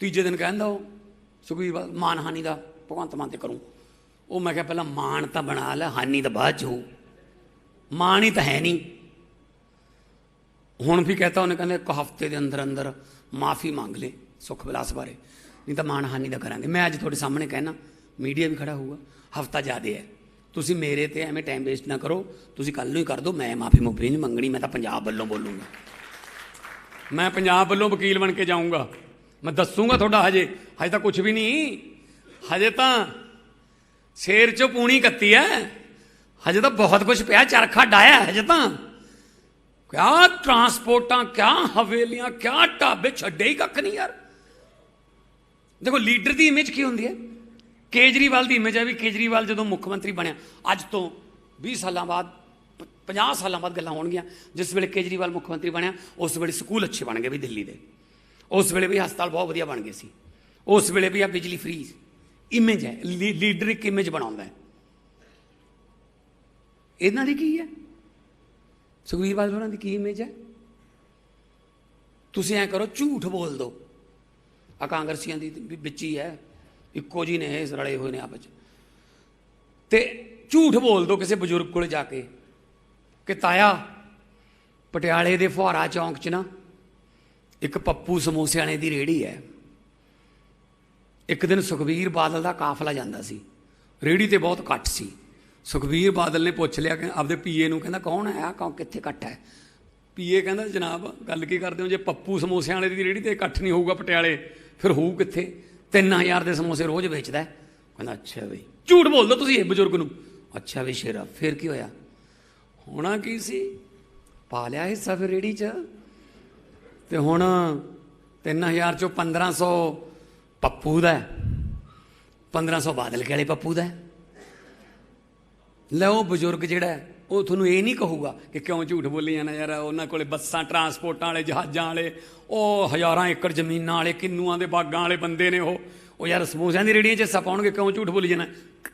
ਤੀਜੇ ਦਿਨ ਕਹਿੰਦਾ ਉਹ, ਸੁਖਬੀਰ ਬਾਦਲ ਮਾਨਹਾਨੀ ਦਾ ਭਗਵੰਤ ਮਾਨ ਤੇ ਕਰੂੰ। ਉਹ ਮੈਂ ਕਿਹਾ ਪਹਿਲਾਂ ਮਾਨ ਤਾਂ ਬਣਾ ਲੈ, ਹਾਨੀ ਤਾਂ ਬਾਅਦ ਚ ਹੋ ਮਾਨ ਹੀ ਤਾਂ ਹੈ ਨਹੀਂ। ਹੁਣ ਵੀ ਕਹਤਾ ਉਹਨੇ, ਕਹਿੰਦੇ ਇੱਕ ਹਫ਼ਤੇ ਦੇ ਅੰਦਰ ਅੰਦਰ ਮਾਫੀ ਮੰਗ ਲੈ ਸੁਖ ਵਿਲਾਸ ਬਾਰੇ। ਨਹੀਂ ਤਾਂ ਮਾਨਹਾਨੀ ਦਾ ਕਰਾਂਗੇ। ਮੈਂ ਅੱਜ ਤੁਹਾਡੇ ਸਾਹਮਣੇ ਕਹਿਣਾ, ਮੀਡੀਆ ਵੀ ਖੜਾ ਹੋਊਗਾ, ਹਫਤਾ ਜ਼ਿਆਦੇ ਹੈ। ਤੁਸੀਂ ਮੇਰੇ ਤੇ ਐਵੇਂ ਟਾਈਮ ਵੇਸਟ ਨਾ ਕਰੋ, ਤੁਸੀਂ ਕੱਲ ਨੂੰ ਹੀ ਕਰ ਦਿਓ, ਮੈਂ ਮਾਫੀ ਮੁਫੀ ਨਹੀਂ ਮੰਗਣੀ, ਮੈਂ ਤਾਂ ਪੰਜਾਬ ਵੱਲੋਂ ਬੋਲੂੰਗਾ। ਮੈਂ ਪੰਜਾਬ ਵੱਲੋਂ ਵਕੀਲ ਬਣ ਕੇ ਜਾਊਂਗਾ। ਮੈਂ ਦੱਸੂਗਾ ਤੁਹਾਡਾ ਹਜੇ। ਹਜੇ ਤਾਂ ਕੁਝ ਵੀ ਨਹੀਂ। ਹਜੇ ਤਾਂ ਸ਼ੇਰ ਚੋਂ ਪੂਣੀ ਕੱਤੀ ਹੈ ਹਜੇ ਤਾਂ ਬਹੁਤ ਕੁਝ ਪਿਆ ਚਰਖਾ ਡਾਇਆ ਹਜੇ ਤਾਂ। ਕਿਆ ਟਰਾਂਸਪੋਰਟਾਂ ਕਿਆ ਹਵੇਲੀਆਂ, ਕਿਆ ਢਾਬੇ, ਛੱਡੇ ਹੀ ਕੱਖ ਨਹੀਂ ਯਾਰ। ਦੇਖੋ, ਲੀਡਰ ਦੀ ਇਮੇਜ ਕੀ ਹੁੰਦੀ ਹੈ ਕੇਜਰੀਵਾਲ ਦੀ ਇਮੇਜ ਹੈ ਵੀ ਕੇਜਰੀਵਾਲ ਜਦੋਂ ਮੁੱਖ ਮੰਤਰੀ ਬਣਿਆ, ਅੱਜ ਤੋਂ 20 ਸਾਲਾਂ ਬਾਅਦ, ਪ- 50 ਸਾਲਾਂ ਬਾਅਦ ਗੱਲਾਂ ਹੋਣਗੀਆਂ। ਜਿਸ ਵੇਲੇ ਕੇਜਰੀਵਾਲ ਮੁੱਖ ਮੰਤਰੀ ਬਣਿਆ, ਉਸ ਵੇਲੇ ਸਕੂਲ ਅੱਛੇ ਬਣ ਗਏ ਵੀ ਦਿੱਲੀ ਦੇ। ਉਸ ਵੇਲੇ ਵੀ ਹਸਪਤਾਲ ਬਹੁਤ ਵਧੀਆ ਬਣ ਗਏ ਸੀ। ਉਸ ਵੇਲੇ ਵੀ ਆ ਬਿਜਲੀ ਫ੍ਰੀ ਇਮੇਜ ਹੈ, ਲੀ- ਲੀਡਰ ਇੱਕ ਇਮੇਜ ਬਣਾਉਂਦਾ ਹੈ। ਇਹਨਾਂ ਦੀ ਕੀ ਹੈ? ਸੁਖਬੀਰ ਬਾਦਲ ਹੋਰਾਂ ਦੀ ਕੀ ਇਮੇਜ ਹੈ? ਤੁਸੀਂ ਐ ਕਰੋ, ਝੂਠ ਬੋਲ ਦਿਓ ਆ ਕਾਂਗਰਸੀਆਂ ਦੀ ਵੀ ਵਿੱਚ ਹੀ ਹੈ। ਇੱਕੋ ਜੀ ਨੇ ਇਹ ਰਲੇ ਹੋਏ ਨੇ ਆਪਸ 'ਚ ਤੇ ਝੂਠ ਬੋਲ ਦਿਓ ਕਿਸੇ ਬਜ਼ੁਰਗ ਕੋਲ ਜਾ ਕੇ ਕਿ ਤਾਇਆ, ਪਟਿਆਲੇ ਦੇ ਫੁਹਾਰਾ ਚੌਂਕ 'ਚ ਨਾ ਇੱਕ ਪੱਪੂ ਸਮੋਸੇ ਦੀ ਰੇੜੀ ਹੈ। ਇੱਕ ਦਿਨ ਸੁਖਬੀਰ ਬਾਦਲ ਦਾ ਕਾਫਲਾ ਜਾਂਦਾ ਸੀ। ਰੇੜੀ ਤੇ ਬਹੁਤ ਇਕੱਠ ਸੀ। ਸੁਖਬੀਰ ਬਾਦਲ ਨੇ ਪੁੱਛ ਲਿਆ ਕਿ ਆਪਦੇ ਪੀਏ ਨੂੰ ਕਹਿੰਦਾ, ਕੌਣ ਹੈ? ਆ ਕੌਣ, ਕਿੱਥੇ ਇਕੱਠ ਹੈ? ਪੀਏ ਕਹਿੰਦਾ, ਜਨਾਬ, ਗੱਲ ਕੀ ਕਰਦੇ ਹੋ? ਜੇ ਪੱਪੂ ਸਮੋਸਿਆਂ ਵਾਲੇ ਦੀ ਰੇੜੀ ਤੇ ਇਕੱਠ ਨਹੀਂ ਹੋਊਗਾ ਪਟਿਆਲੇ, ਫਿਰ ਹੋਊ ਕਿੱਥੇ? 3000 ਦੇ ਸਮੋਸੇ ਰੋਜ਼ ਵੇਚਦਾ ਕਹਿੰਦਾ, ਅੱਛਾ ਬਈ, ਝੂਠ ਬੋਲਦੇ ਤੁਸੀਂ ਇਹ ਬਜ਼ੁਰਗ ਨੂੰ। ਅੱਛਾ ਵੀ ਸ਼ੇਰਾ, ਫਿਰ ਕੀ ਹੋਇਆ? ਹੋਣਾ ਕੀ ਸੀ? ਪਾ ਲਿਆ ਹਿੱਸਾ ਫਿਰ ਰੇੜੀ 'ਚ। ਤੇ ਹੁਣ 3000 ਚੋਂ 1500 ਪੱਪੂ ਦਾ ਹੈ। 1500 ਬਾਦਲ ਕੇ ਵਾਲੇ ਪੱਪੂ ਦਾ ਲੈ ਉਹ ਬਜ਼ੁਰਗ ਜਿਹੜਾ ਉਹ ਤੁਹਾਨੂੰ ਇਹ ਨਹੀਂ ਕਹੂਗਾ ਕਿ ਕਿਉਂ ਝੂਠ ਬੋਲੀ ਜਾਣਾ ਯਾਰ, ਉਹਨਾਂ ਕੋਲੇ ਬੱਸਾਂ ਟਰਾਂਸਪੋਰਟਾਂ ਵਾਲੇ, ਜਹਾਜ਼ਾਂ ਵਾਲੇ, ਉਹ ਹਜ਼ਾਰਾਂ ਏਕੜ ਜ਼ਮੀਨਾਂ ਵਾਲੇ, ਕਿੰਨੂਆਂ ਦੇ ਬਾਗਾਂ ਵਾਲੇ ਬੰਦੇ ਨੇ ਉਹ। ਉਹ ਯਾਰ ਸਮੋਸਿਆਂ ਦੀ ਰੇੜੀਆਂ 'ਚ ਹਿੱਸਾ ਪਾਉਣਗੇ, ਕਿਉਂ ਝੂਠ ਬੋਲੀ ਜਾਣਾ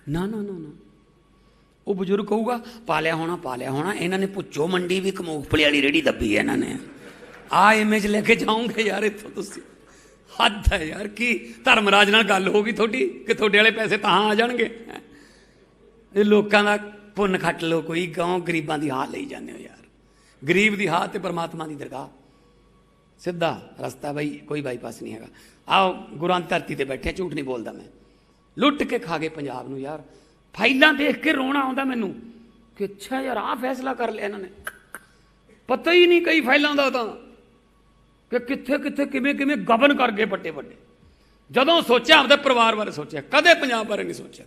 ਨਾ ਨਾ ਨਾ ਨਾ। ਉਹ ਬਜ਼ੁਰਗ ਕਹੂਗਾ, ਪਾਲਿਆ ਹੋਣਾ ਪਾਲਿਆ ਹੋਣਾ, ਇਹਨਾਂ ਨੇ ਪੁੱਛੋ, ਮੰਡੀ ਵੀ ਇੱਕ ਕਮੂਫਲੀ ਵਾਲੀ ਰੇੜੀ ਦੱਬੀ ਹੈ ਇਹਨਾਂ ਨੇ। ਆ ਇਮੇਜ ਲੈ ਕੇ ਜਾਉਂਗੇ ਯਾਰ, ਇੱਥੋਂ ਤੁਸੀਂ। ਹੱਦ ਹੈ ਯਾਰ, ਕੀ ਧਰਮਰਾਜ ਨਾਲ ਗੱਲ ਹੋ ਗਈ ਤੁਹਾਡੀ, ਕਿ ਤੁਹਾਡੇ ਵਾਲੇ ਪੈਸੇ ਤਾਂ ਆ ਜਾਣਗੇ? ਇਹ ਲੋਕਾਂ ਦਾ ਪੁੰਨ ਖੱਟ ਲੋ ਕੋਈ ਗਾਂ ਗਰੀਬਾਂ ਦੀ ਹਾਲ ਲਈ ਜਾਂਦੇ ਹੋ ਯਾਰ? ਗਰੀਬ ਦੀ ਹਾਲ ਤੇ ਪਰਮਾਤਮਾ ਦੀ ਦਰਗਾਹ। ਸਿੱਧਾ ਰਸਤਾ ਬਈ, ਕੋਈ ਬਾਈਪਾਸ ਨਹੀਂ ਹੈਗਾ। ਆਓ, ਗੁਰਾਂ ਦੀ ਧਰਤੀ ਤੇ ਬੈਠੇ, ਝੂਠ ਨਹੀਂ ਬੋਲਦਾ ਮੈਂ। ਲੁੱਟ ਕੇ ਖਾ ਗਏ ਪੰਜਾਬ ਨੂੰ ਯਾਰ। ਫਾਈਲਾਂ ਦੇਖ ਕੇ ਰੋਣਾ ਆਉਂਦਾ ਮੈਨੂੰ। ਕਿ ਅੱਛਾ ਯਾਰ, ਆਹ ਫੈਸਲਾ ਕਰ ਲਿਆ ਇਹਨਾਂ ਨੇ। ਪਤਾ ਹੀ ਨਹੀਂ ਕਈ ਫਾਈਲਾਂ ਦਾ ਤਾਂ। ਕਿ ਕਿੱਥੇ ਕਿੱਥੇ ਕਿਵੇਂ ਕਿਵੇਂ ਗਬਨ ਕਰ ਗਏ ਵੱਡੇ ਵੱਡੇ। ਜਦੋਂ ਸੋਚਿਆ ਆਪਦੇ ਪਰਿਵਾਰ ਬਾਰੇ ਸੋਚਿਆ, ਕਦੇ ਪੰਜਾਬ ਬਾਰੇ ਨਹੀਂ ਸੋਚਿਆ।